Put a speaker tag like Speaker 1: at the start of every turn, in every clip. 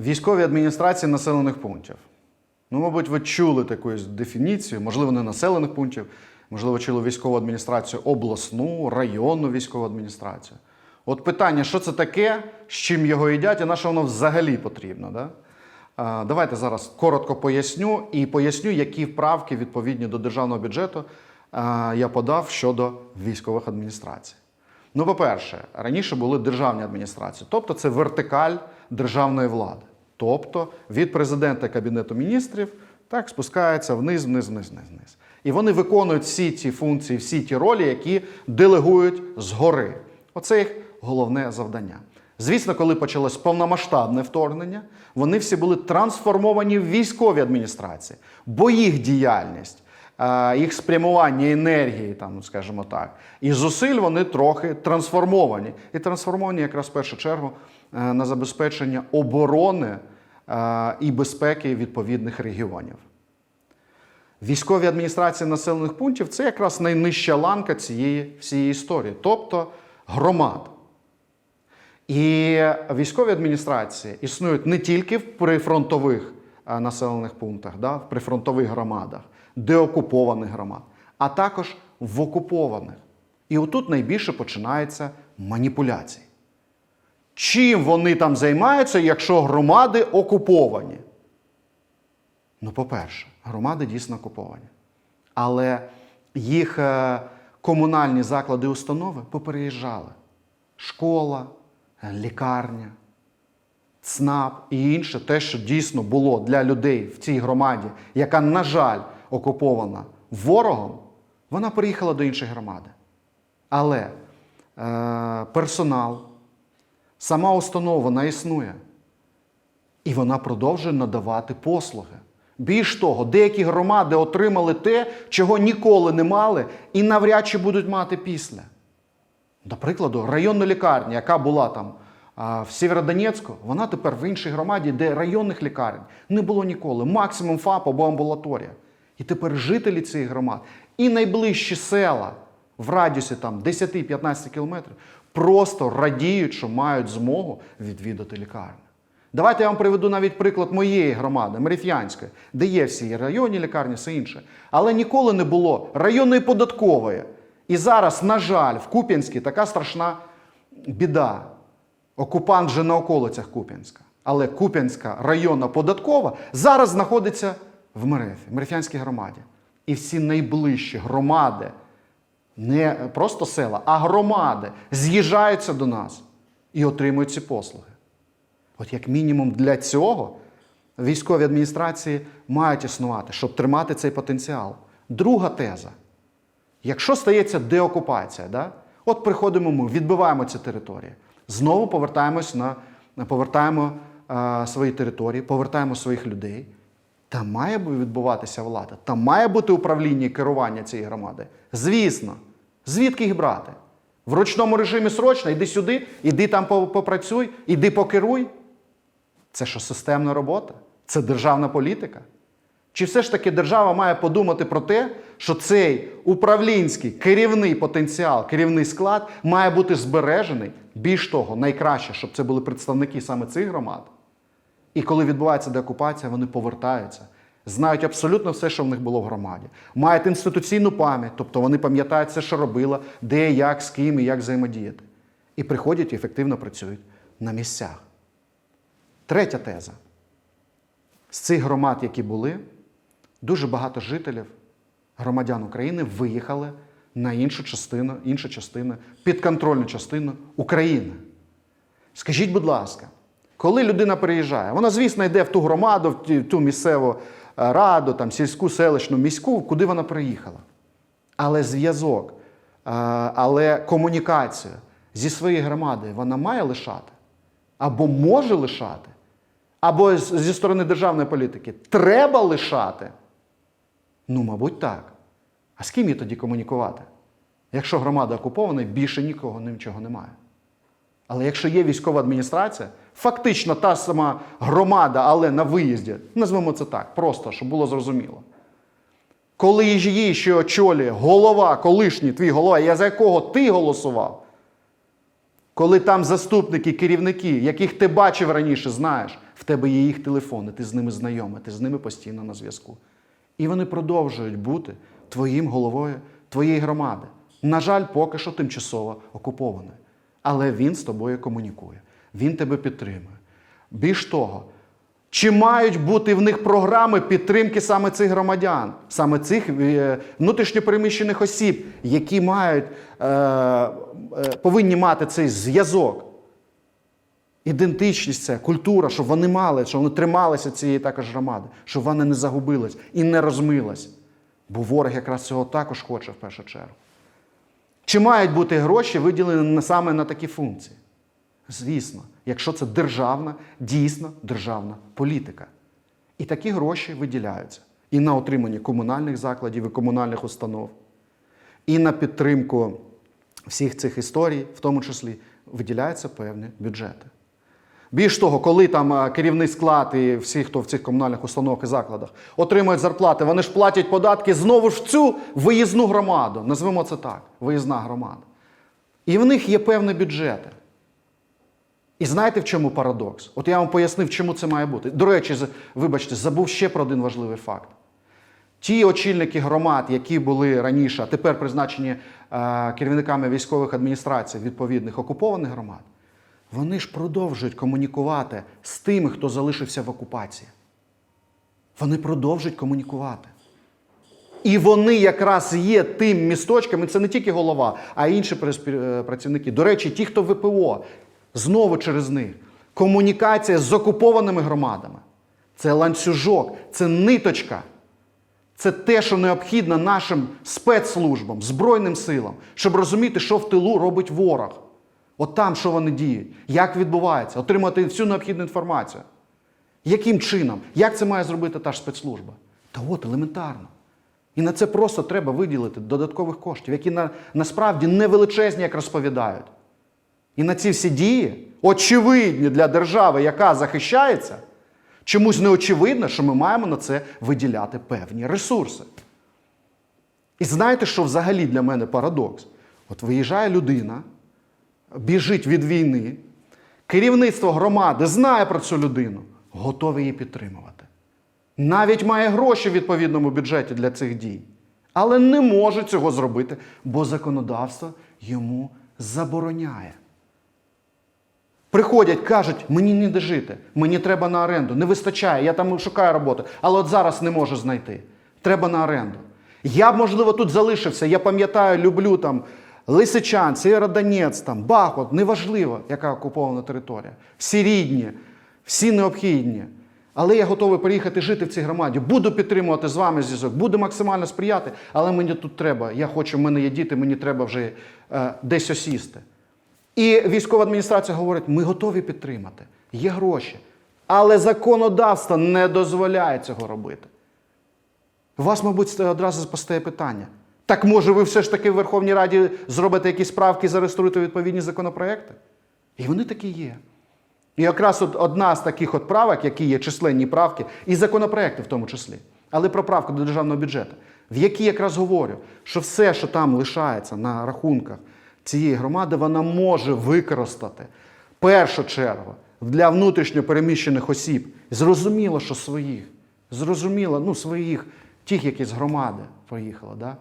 Speaker 1: Військові адміністрації населених пунктів. Ну, мабуть, ви чули таку дефініцію, можливо, не населених пунктів, можливо, чули військову адміністрацію обласну, районну військову адміністрацію. От питання, що це таке, з чим його їдять, і на що воно взагалі потрібно. Да? А, Давайте зараз коротко поясню і поясню, які вправки відповідні до державного бюджету а, я подав щодо військових адміністрацій. Ну, по-перше, раніше були державні адміністрації, тобто це вертикаль державної влади. Тобто від президента Кабінету міністрів так спускається вниз, вниз, вниз, вниз, вниз. І вони виконують всі ці функції, всі ті ролі, які делегують згори. Оце їх головне завдання. Звісно, коли почалось повномасштабне вторгнення, вони всі були трансформовані в військові адміністрації, бо їх діяльність їх спрямування енергії, там, ну, скажімо так, і зусиль вони трохи трансформовані. І трансформовані якраз в першу чергу е, на забезпечення оборони е, і безпеки відповідних регіонів. Військові адміністрації населених пунктів це якраз найнижча ланка цієї всієї історії, тобто громад. І військові адміністрації існують не тільки в прифронтових е, населених пунктах, да, в прифронтових громадах, деокупованих громад, а також в окупованих. І отут найбільше починається маніпуляції. Чим вони там займаються, якщо громади окуповані? Ну, по-перше, громади дійсно окуповані. Але їх е, комунальні заклади установи попереїжджали. Школа, е, лікарня, ЦНАП і інше, те, що дійсно було для людей в цій громаді, яка, на жаль, окупована ворогом, вона переїхала до іншої громади. Але е, персонал, сама установа вона існує. І вона продовжує надавати послуги. Більш того, деякі громади отримали те, чого ніколи не мали, і навряд чи будуть мати після. До прикладу, районна лікарня, яка була там в Сєвєродонецьку, вона тепер в іншій громаді, де районних лікарень не було ніколи. Максимум ФАП або амбулаторія. І тепер жителі цих громад і найближчі села в радіусі там 10-15 кілометрів просто радіють, що мають змогу відвідати лікарню. Давайте я вам приведу навіть приклад моєї громади, Мереф'янської, де є всі районні лікарні, все інше. Але ніколи не було районної податкової. І зараз, на жаль, в Куп'янській така страшна біда. Окупант вже на околицях Куп'янська. Але Куп'янська районна податкова зараз знаходиться в Мерефі, Мереф'янській громаді. І всі найближчі громади, не просто села, а громади з'їжджаються до нас і отримують ці послуги. От як мінімум для цього військові адміністрації мають існувати, щоб тримати цей потенціал. Друга теза. Якщо стається деокупація, да? от приходимо ми, відбиваємо ці території, знову повертаємось на, повертаємо е, свої території, повертаємо своїх людей. Там має відбуватися влада, там має бути управління і керування цієї громади. Звісно, звідки їх брати? В ручному режимі срочно, йди сюди, іди там попрацюй, іди покеруй. Це що системна робота? Це державна політика? Чи все ж таки держава має подумати про те, що цей управлінський керівний потенціал, керівний склад має бути збережений? Більш того, найкраще, щоб це були представники саме цих громад. І коли відбувається деокупація, вони повертаються, знають абсолютно все, що в них було в громаді, мають інституційну пам'ять, тобто вони пам'ятають все, що робила, де, як, з ким і як взаємодіяти. І приходять і ефективно працюють на місцях. Третя теза. З цих громад, які були, дуже багато жителів, громадян України виїхали на іншу частину, іншу частину, підконтрольну частину України. Скажіть, будь ласка, коли людина переїжджає, вона, звісно, йде в ту громаду, в ту місцеву е, раду, там, сільську, селищну, міську, куди вона приїхала. Але зв'язок, е, але комунікацію зі своєю громадою вона має лишати або може лишати, або зі сторони державної політики треба лишати. Ну, мабуть, так. А з ким їй тоді комунікувати? Якщо громада окупована, більше нікого нічого немає. Але якщо є військова адміністрація, фактично та сама громада, але на виїзді, назвемо це так, просто щоб було зрозуміло. Коли її ще очолює голова, колишній твій голова, я за якого ти голосував, коли там заступники, керівники, яких ти бачив раніше, знаєш, в тебе є їх телефони, ти з ними знайомий, ти з ними постійно на зв'язку. І вони продовжують бути твоїм головою твоєї громади. На жаль, поки що тимчасово окупованою. Але він з тобою комунікує, він тебе підтримує. Більш того, чи мають бути в них програми підтримки саме цих громадян, саме цих е, внутрішньопереміщених осіб, які мають, е, е, повинні мати цей зв'язок? Ідентичність це, культура, щоб вони мали, щоб вони трималися цієї також громади, щоб вона не загубилась і не розмилась. Бо ворог якраз цього також хоче в першу чергу. Чи мають бути гроші виділені саме на такі функції? Звісно, якщо це державна, дійсно державна політика. І такі гроші виділяються і на отримання комунальних закладів і комунальних установ, і на підтримку всіх цих історій, в тому числі, виділяються певні бюджети. Більш того, коли там е, керівний склад і всі, хто в цих комунальних установах і закладах отримують зарплати, вони ж платять податки знову ж в цю виїзну громаду. Назвемо це так: виїзна громада. І в них є певні бюджети. І знаєте, в чому парадокс? От я вам пояснив, чому це має бути. До речі, вибачте, забув ще про один важливий факт. Ті очільники громад, які були раніше, а тепер призначені е, керівниками військових адміністрацій відповідних окупованих громад, вони ж продовжують комунікувати з тими, хто залишився в окупації. Вони продовжують комунікувати. І вони якраз є тим місточком, і це не тільки голова, а й інші е, працівники. До речі, ті, хто ВПО, знову через них. Комунікація з окупованими громадами. Це ланцюжок, це ниточка. Це те, що необхідно нашим спецслужбам, Збройним силам, щоб розуміти, що в тилу робить ворог. От там, що вони діють, як відбувається, отримати всю необхідну інформацію. Яким чином? Як це має зробити та ж спецслужба? Та от елементарно. І на це просто треба виділити додаткових коштів, які на, насправді не величезні, як розповідають. І на ці всі дії, очевидні для держави, яка захищається, чомусь не очевидно, що ми маємо на це виділяти певні ресурси. І знаєте, що взагалі для мене парадокс? От виїжджає людина, біжить від війни, керівництво громади знає про цю людину, готове її підтримувати. Навіть має гроші в відповідному бюджеті для цих дій. Але не може цього зробити, бо законодавство йому забороняє. Приходять, кажуть, мені не де жити, мені треба на оренду, не вистачає, я там шукаю роботу, але от зараз не можу знайти. Треба на оренду. Я б, можливо, тут залишився, я пам'ятаю, люблю там Лисичан, Сєвєродонець, там, Бахмут, неважливо, яка окупована територія. Всі рідні, всі необхідні. Але я готовий приїхати жити в цій громаді. Буду підтримувати з вами зв'язок, буду максимально сприяти, але мені тут треба. Я хочу, в мене є діти, мені треба вже е, десь осісти. І військова адміністрація говорить: ми готові підтримати, є гроші. Але законодавство не дозволяє цього робити. У вас, мабуть, одразу постає питання. Так може ви все ж таки в Верховній Раді зробите якісь правки, зареєструєте відповідні законопроекти? І вони такі є. І якраз от одна з таких от правок, які є численні правки, і законопроекти в тому числі, але про правку до державного бюджету, в якій якраз говорю, що все, що там лишається на рахунках цієї громади, вона може використати першу чергу для внутрішньо переміщених осіб. Зрозуміло, що своїх. Зрозуміло, ну, своїх, тих, які з громади поїхали. Да?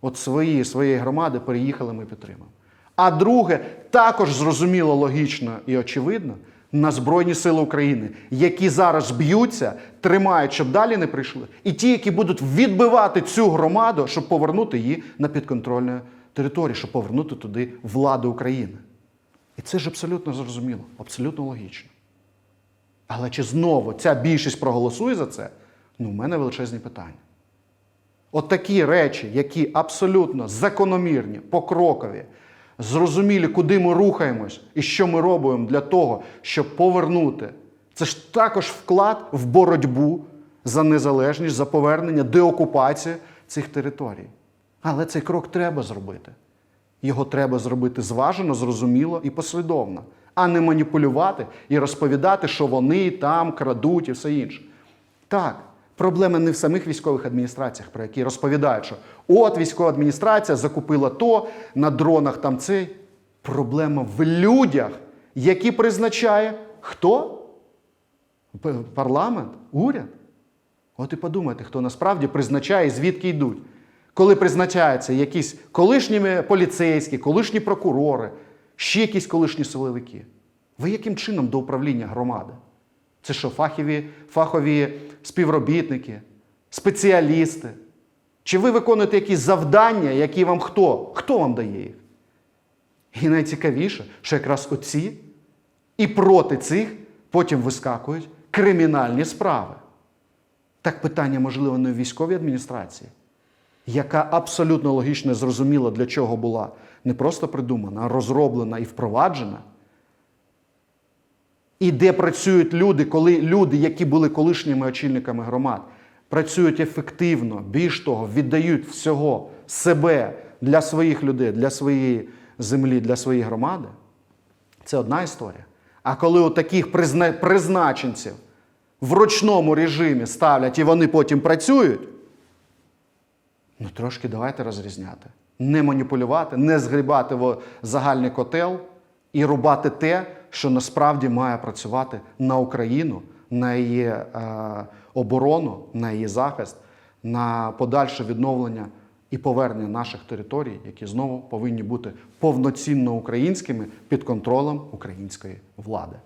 Speaker 1: От свої, своєї громади переїхали, ми підтримаємо. А друге, також зрозуміло, логічно і очевидно, на Збройні Сили України, які зараз б'ються, тримають, щоб далі не прийшли, і ті, які будуть відбивати цю громаду, щоб повернути її на підконтрольну територію, щоб повернути туди владу України. І це ж абсолютно зрозуміло, абсолютно логічно. Але чи знову ця більшість проголосує за це? Ну, в мене величезні питання. От речі, які абсолютно закономірні, покрокові, зрозумілі, куди ми рухаємось і що ми робимо для того, щоб повернути. Це ж також вклад в боротьбу за незалежність, за повернення, деокупацію цих територій. Але цей крок треба зробити. Його треба зробити зважено, зрозуміло і послідовно, а не маніпулювати і розповідати, що вони там крадуть і все інше. Так, проблема не в самих військових адміністраціях, про які розповідають, що от військова адміністрація закупила то на дронах там цей. Проблема в людях, які призначає хто? Парламент, уряд. От і подумайте, хто насправді призначає звідки йдуть. Коли призначаються якісь колишні поліцейські, колишні прокурори, ще якісь колишні силовики. Ви яким чином до управління громади? Це що, фахові, фахові співробітники, спеціалісти? Чи ви виконуєте якісь завдання, які вам хто? Хто вам дає їх? І найцікавіше, що якраз оці і проти цих потім вискакують кримінальні справи. Так питання, можливо, не в військовій адміністрації, яка абсолютно логічно зрозуміла, для чого була не просто придумана, а розроблена і впроваджена. І де працюють люди, коли люди, які були колишніми очільниками громад, працюють ефективно, більш того, віддають всього себе для своїх людей, для своєї землі, для своєї громади, це одна історія. А коли от таких призна... призначенців в ручному режимі ставлять і вони потім працюють, ну трошки давайте розрізняти. Не маніпулювати, не згрібати в загальний котел і рубати те, що насправді має працювати на Україну, на її е, оборону, на її захист, на подальше відновлення і повернення наших територій, які знову повинні бути повноцінно українськими під контролем української влади.